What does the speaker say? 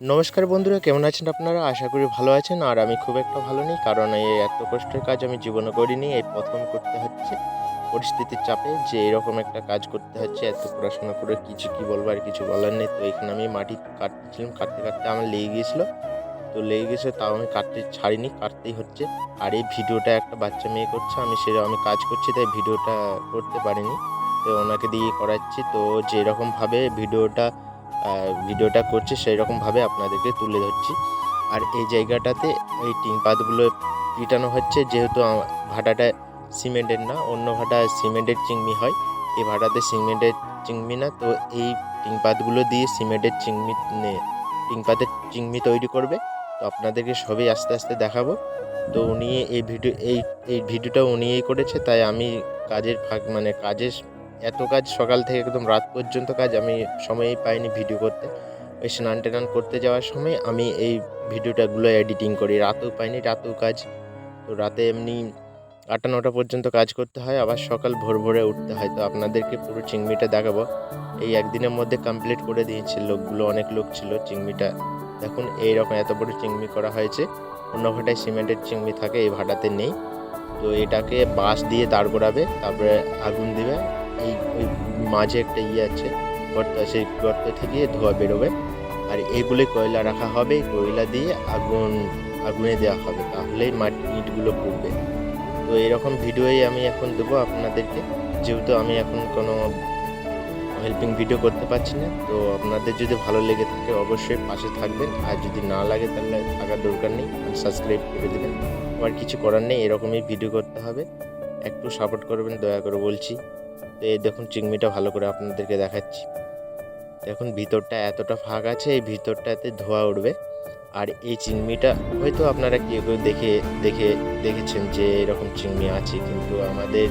নমস্কার বন্ধুরা, কেমন আছেন আপনারা? আশা করি ভালো আছেন। আর আমি খুব একটা ভালো নেই, কারণ এই এত কষ্টের কাজ আমি জীবনে করিনি। এই প্রথম করতে হচ্ছে পরিস্থিতির চাপে যে এরকম একটা কাজ করতে হচ্ছে, এত পড়াশোনা করে কিছু কি বলব আর কিছু বলার নেই। তো এখানে আমি মাটি কাটতেছিলাম কাটতে কাটতে আমার লেগে গিয়েছিল। তো লেগে গেছে তাও আমি কাটতে ছাড়িনি, কাটতেই হচ্ছে। আর এই ভিডিওটা একটা বাচ্চা মেয়ে করছে, আমি সেটা আমি কাজ করছি, তাই ভিডিওটা করতে পারিনি। তো ওনাকে দিয়ে করাচ্ছি। তো যেরকমভাবে ভিডিওটা ভিডিওটা করছি সেই রকমভাবে আপনাদেরকে তুলে ধরছি। আর এই জায়গাটাতে এই টিন পাতগুলো পিটানো হচ্ছে, যেহেতু ভাটাটা সিমেন্টের না, অন্য ভাটা সিমেন্টের চিংমি হয়। এই ভাটাতে সিমেন্টের চিংমি না, তো এই টিন পাতগুলো দিয়ে সিমেন্টের চিংড়ি নে- টিন পাতের চিংড়ি তৈরি করবে। তো আপনাদেরকে সবই আস্তে আস্তে দেখাবো। তো উনি এই ভিডিও, এই এই ভিডিওটা উনিই করেছে, তাই আমি কাজের ফাঁক মানে কাজের এত কাজ সকাল থেকে একদম রাত পর্যন্ত কাজ আমি সময়ই পাইনি ভিডিও করতে। ওই স্নান টান করতে যাওয়ার সময় আমি এই ভিডিওটাগুলো এডিটিং করি। রাতেও পাইনি, রাতেও কাজ। তো রাতে এমনি আটটা, নটা পর্যন্ত কাজ করতে হয়, আবার সকাল ভোর ভোরে উঠতে হয়। তো আপনাদেরকে পুরো চিংড়িটা দেখাবো। এই একদিনের মধ্যে কমপ্লিট করে দিয়েছে লোকগুলো, অনেক লোক ছিল চিংড়িটা। দেখুন, এইরকম এত বড় চিংমি করা হয়েছে। অন্য ভাটায় সিমেন্টের চিংমি থাকে, এই ভাটাতে নেই। তো এটাকে বাঁশ দিয়ে দাঁড় করাবে, তারপরে আগুন দিবে মাঝে একটা ইয়ে আছে গর্ত সেই গর্ত থেকে ধোঁয়া বেরোবে। আর এগুলো কয়লা রাখা হবে, কয়লা দিয়ে আগুন, আগুনে দেওয়া হবে, তাহলেই মাটি ইটগুলো পুড়বে। তো এরকম ভিডিওই আমি এখন দেবো আপনাদেরকে। যেহেতু আমি এখন কোনো হেল্পিং ভিডিও করতে পারছি না, তো আপনাদের যদি ভালো লেগে থাকে অবশ্যই পাশে থাকবেন। আর যদি না লাগে তাহলে থাকার দরকার নেই সাবস্ক্রাইব করে দেবেন। আমার কিছু করার নেই, এরকমই ভিডিও করতে হবে। একটু সাপোর্ট করবেন, দয়া করে বলছি। তো এই দেখুন, চিংড়িটা ভালো করে আপনাদেরকে দেখাচ্ছি। দেখুন, ভিতরটা এতটা ফাঁক আছে, এই ভিতরটাতে ধোয়া উঠবে। আর এই চিংড়িটা হয়তো আপনারা কেউ কেউ দেখে দেখে দেখেছেন যে এরকম চিংড়ি আছে, কিন্তু আমাদের